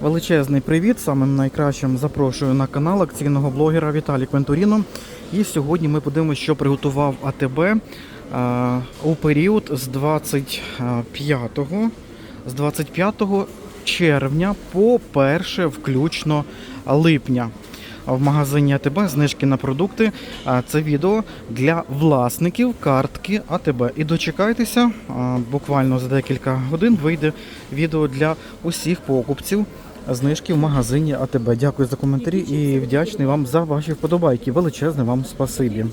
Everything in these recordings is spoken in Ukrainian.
Величезний привіт! Самим найкращим запрошую на канал акційного блогера Віталій Квентуріно. І сьогодні ми подивимося, що приготував АТБ е, у період з 25, з 25 червня по 1 включно липня. В магазині АТБ знижки на продукти. Це відео для власників картки АТБ. І дочекайтеся, буквально за декілька годин вийде відео для усіх покупців знижки в магазині АТБ. Дякую за коментарі і вдячний вам за ваші вподобайки. Величезне вам спасибі.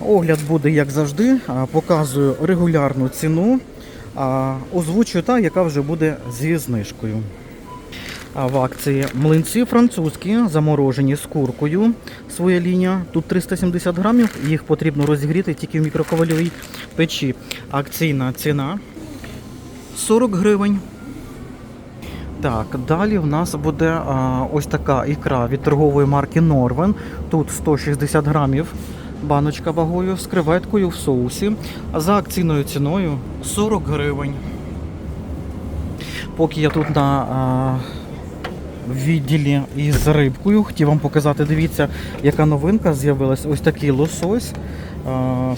Огляд буде як завжди. Показую регулярну ціну. Озвучую та, яка вже буде зі знижкою. В акції млинці французькі, заморожені з куркою. Своя лінія. Тут 370 грамів. Їх потрібно розігріти тільки в мікроковальовій печі. Акційна ціна 40 гривень. Так, далі в нас буде а, ось така ікра від торгової марки Норвен. Тут 160 грамів. Баночка вагою з креветкою в соусі. А за акційною ціною 40 гривень. Поки я тут на а, відділі із рибкою, хотів вам показати, дивіться, яка новинка з'явилась. Ось такий лосось а,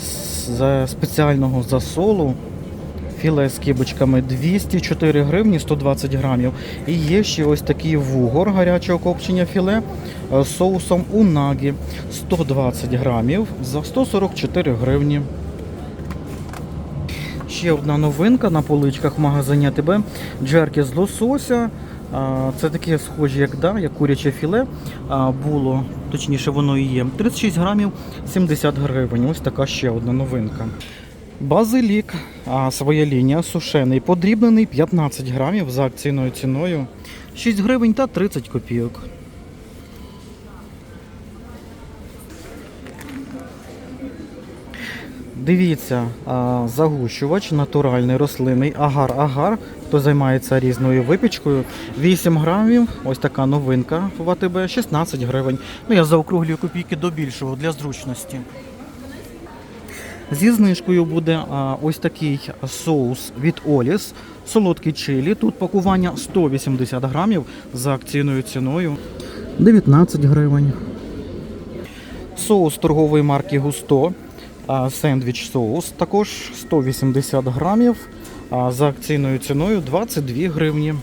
з спеціального засолу. Філе з кибочками 204 гривні 120 грамів. І є ще ось такий вугор гарячого копчення філе е, з соусом унагі 120 грамів за 144 гривні. Ще одна новинка на поличках в магазині АТБ. Джерки з лосося. Це таке схоже, як да, як куряче філе було, точніше воно і є. 36 грамів 70 гривень. Ось така ще одна новинка. Базилік, а своя лінія сушений, подрібнений 15 грамів за акційною ціною 6 гривень та 30 копійок. Дивіться, загущувач натуральний рослинний агар-агар, хто займається різною випічкою. 8 грамів, ось така новинка в АТБ, 16 гривень. Ну я заокруглюю копійки до більшого для зручності. Зі знижкою буде ось такий соус від Оліс, солодкий чилі. Тут пакування 180 грамів за акційною ціною 19 гривень. Соус торгової марки Густо, сендвіч соус також 180 грамів за акційною ціною 22 гривні.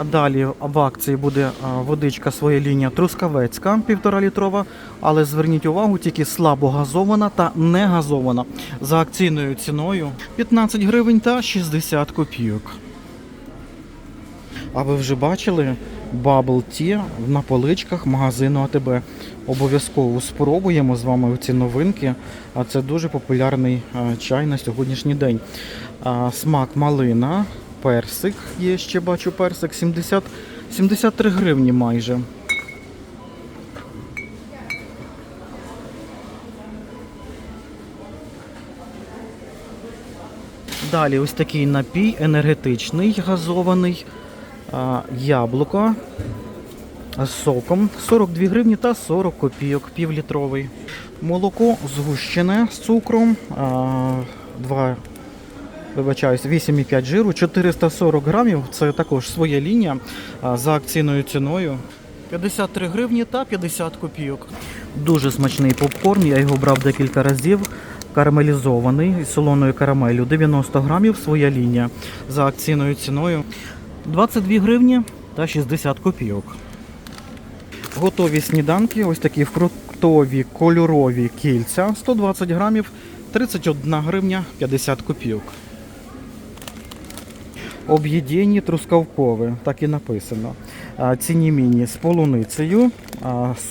А далі в акції буде водичка своя лінія трускавецька, півтора літрова, але зверніть увагу, тільки слабо газована та не газована. За акційною ціною 15 гривень та 60 копійок. А ви вже бачили Bubble Tea на поличках магазину АТБ? Обов'язково спробуємо з вами ці новинки. А це дуже популярний чай на сьогоднішній день. Смак малина, персик. Є ще бачу персик 70, 73 гривні майже. Далі ось такий напій енергетичний, газований. Яблуко з соком 42 гривні та 40 копійок, півлітровий. Молоко згущене з цукром. А, 2, вибачаюсь, 8,5 жиру, 440 грамів. Це також своя лінія за акційною ціною. 53 гривні та 50 копійок. Дуже смачний попкорн, я його брав декілька разів. Карамелізований із солоною карамелю 90 грамів, своя лінія за акційною ціною 22 гривні та 60 копійок. Готові сніданки, ось такі фруктові кольорові кільця 120 грамів, 31 гривня 50 копійок. Об'єднні трускавкове, так і написано. Ціні міні з полуницею,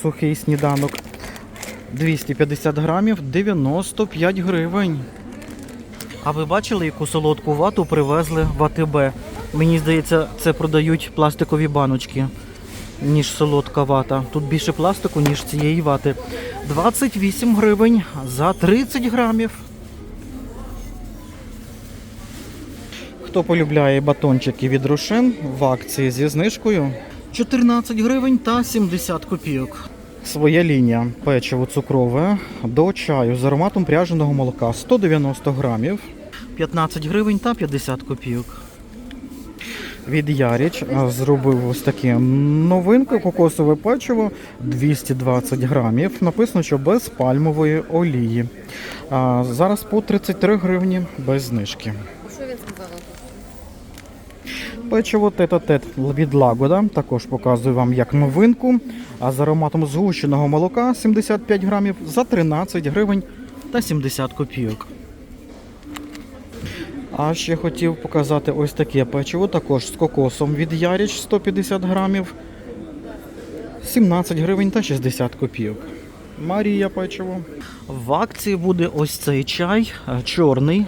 сухий сніданок 250 грамів, 95 гривень. А ви бачили, яку солодку вату привезли в АТБ? Мені здається, це продають пластикові баночки, ніж солодка вата. Тут більше пластику, ніж цієї вати. 28 гривень за 30 грамів. Хто полюбляє батончики від Рошен в акції зі знижкою 14 гривень та 70 копійок. Своя лінія печиво цукрове до чаю з ароматом пряженого молока 190 грамів, 15 гривень та 50 копійок. від Яріч зробив ось таке новинка, кокосове печиво 220 грамів. Написано, що без пальмової олії. А, зараз по 33 гривні без знижки. Печиво тет-а-тет від Лагода також показую вам як новинку. А з ароматом згущеного молока 75 грамів за 13 гривень та 70 копійок. А ще хотів показати ось таке печиво, також з кокосом від Яріч 150 грамів. 17 гривень та 60 копійок. Марія печиво. В акції буде ось цей чай е, чорний,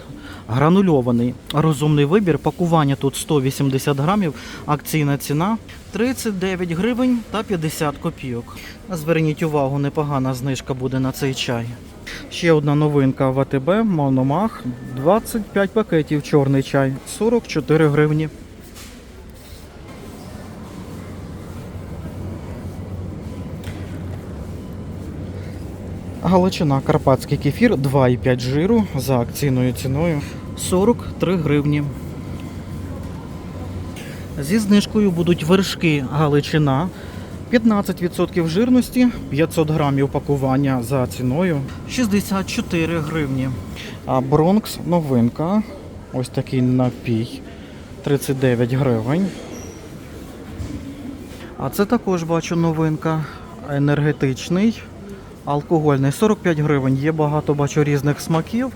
гранульований. Розумний вибір. Пакування тут 180 грамів. Акційна ціна 39 гривень та 50 копійок. Зверніть увагу, непогана знижка буде на цей чай. Ще одна новинка в АТБ Мономах 25 пакетів чорний чай 44 гривні. Галичина Карпатський кефір 2,5 жиру за акційною ціною 43 гривні. Зі знижкою будуть вершки Галичина 15% жирності, 500 грамів пакування за ціною 64 гривні. А Бронкс новинка. Ось такий напій 39 гривень. А це також бачу новинка. Енергетичний, алкогольний 45 гривень. Є багато бачу різних смаків.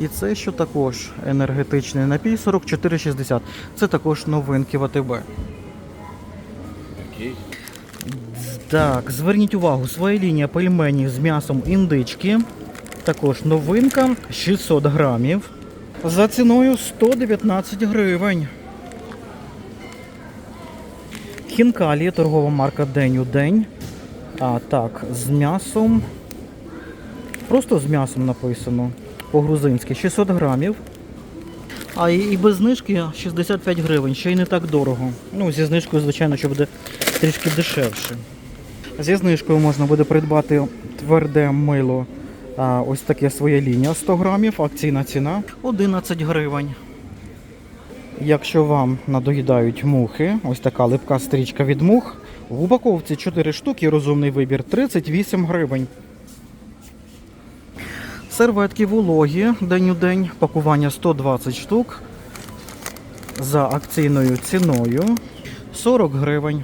І це що також енергетичний напій 44,60. Це також новинки в АТБ. Так, зверніть увагу, своя лінія пельменів з м'ясом індички. Також новинка 600 грамів. За ціною 119 гривень. Хінкалі, торгова марка День у день. А так, з м'ясом. Просто з м'ясом написано. По-грузинськи 600 грамів. А і, без знижки 65 гривень, ще й не так дорого. Ну, зі знижкою, звичайно, що буде трішки дешевше. Зі знижкою можна буде придбати тверде мило. А, ось таке своє лінія 100 грамів, акційна ціна 11 гривень. Якщо вам надоїдають мухи, ось така липка стрічка від мух. В упаковці 4 штуки, розумний вибір 38 гривень. Серветки вологі день у день, пакування 120 штук за акційною ціною 40 гривень.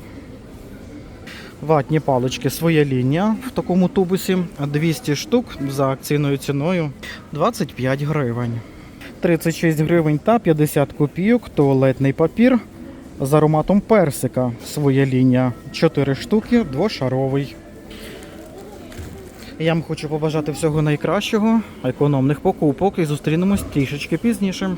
Ватні палички своя лінія в такому тубусі 200 штук за акційною ціною 25 гривень. 36 гривень та 50 копійок туалетний папір з ароматом персика. Своя лінія 4 штуки, двошаровий. Я вам хочу побажати всього найкращого, економних покупок і зустрінемось трішечки пізніше.